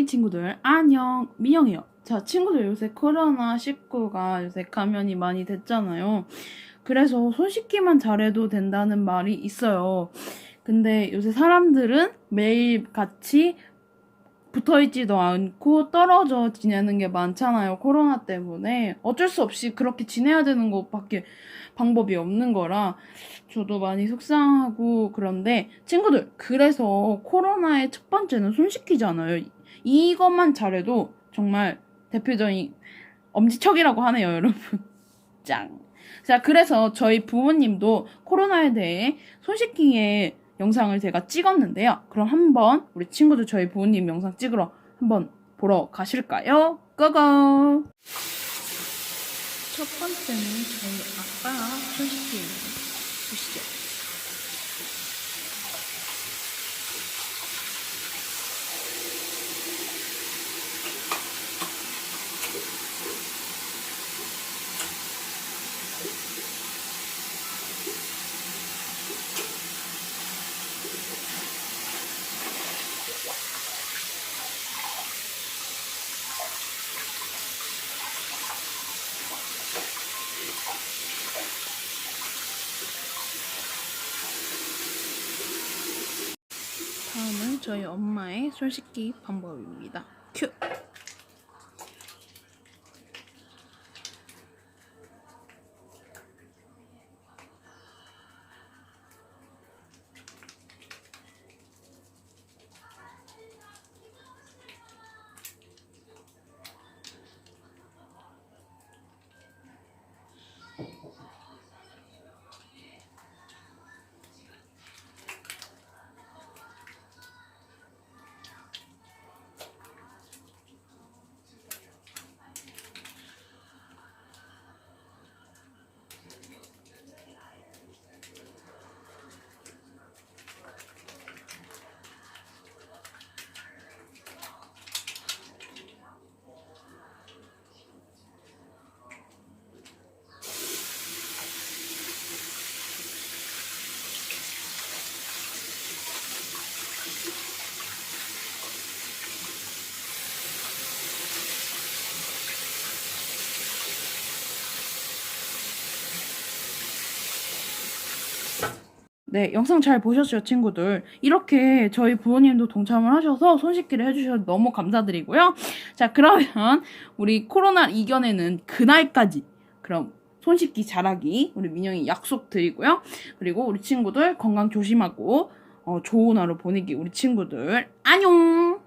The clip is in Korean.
민영이 친구들. 안녕. 민영이요. 자 친구들 요새 코로나19가 요새 감염이 많이 됐잖아요. 그래서 손 씻기만 잘해도 된다는 말이 있어요. 근데 요새 사람들은 매일 같이 붙어 있지도 않고 떨어져 지내는 게 많잖아요 코로나 때문에. 어쩔 수 없이 그렇게 지내야 되는 것밖에 방법이 없는 거라 저도 많이 속상하고 그런데 친구들 그래서 코로나의 첫 번째는 손 씻기잖아요 이것만 잘해도 정말 대표적인 엄지척이라고 하네요 여러분. 짱. 자 그래서 저희 부모님도 코로나에 대해 손 씻기의 영상을 제가 찍었는데요. 그럼 한번 우리 친구들 저희 부모님 영상 찍으러 한번 보러 가실까요? 고고! 첫 번째는 저희 아빠 손 씻기입니다 보시죠 저희 엄마의 손 씻기 방법입니다. 큐! 네, 영상 잘 보셨죠, 친구들? 이렇게 저희 부모님도 동참을 하셔서 손 씻기를 해주셔서 너무 감사드리고요. 자, 그러면 우리 코로나 이겨내는 그날까지 그럼 손 씻기 잘하기 우리 민영이 약속 드리고요. 그리고 우리 친구들 건강 조심하고 어, 좋은 하루 보내기 우리 친구들 안녕!